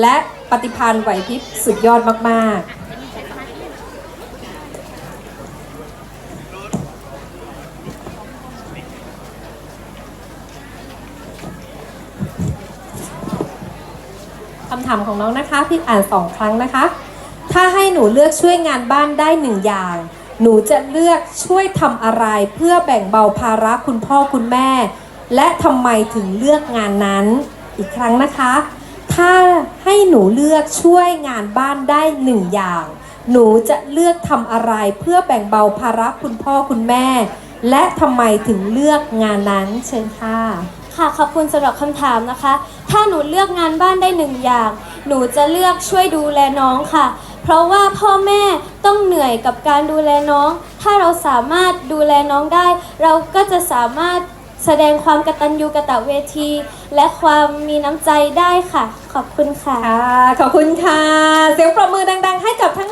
และปฏิภาณไหวพริบสุดยอดมาก ๆคำถามของน้องนะคะพี่อ่านสองครั้งนะคะ ถ้าให้หนูเลือกช่วยงานบ้านได้หนึ่งอย่าง หนูจะเลือกช่วยทำอะไรเพื่อแบ่งเบาภาระคุณพ่อคุณแม่ และทำไมถึงเลือกงานนั้นอีกครั้งนะคะ ถ้า ห้หนูเลือกช่วยงานบ้านได้หนึ่งอย่าง หนูจะเลือกทำอะไรเพื่อแบ่งเบาภาระคุณพ่อคุณแม่ และทำไมถึงเลือกงานนั้นเชิญค่ะค่ะขอบคุณสำหรับคำถามนะคะ ถ้าหนูเลือกงานบ้านได้หนึ่งอย่าง หนูจะเลือกช่วยดูแลน้องค่ะ เพราะว่าพ่อแม่ต้องเหนื่อยกับการดูแลน้อง ถ้าเราสามารถดูแลน้องได้ เราก็จะสามารถ แสดงความกตัญญูกะตเวที และความมีน้ำใจได้ค่ะ ขอบคุณค่ะ ค่ะ ขอบคุณค่ะ เสียงปรบมือดัง ๆ ให้กับทั้ง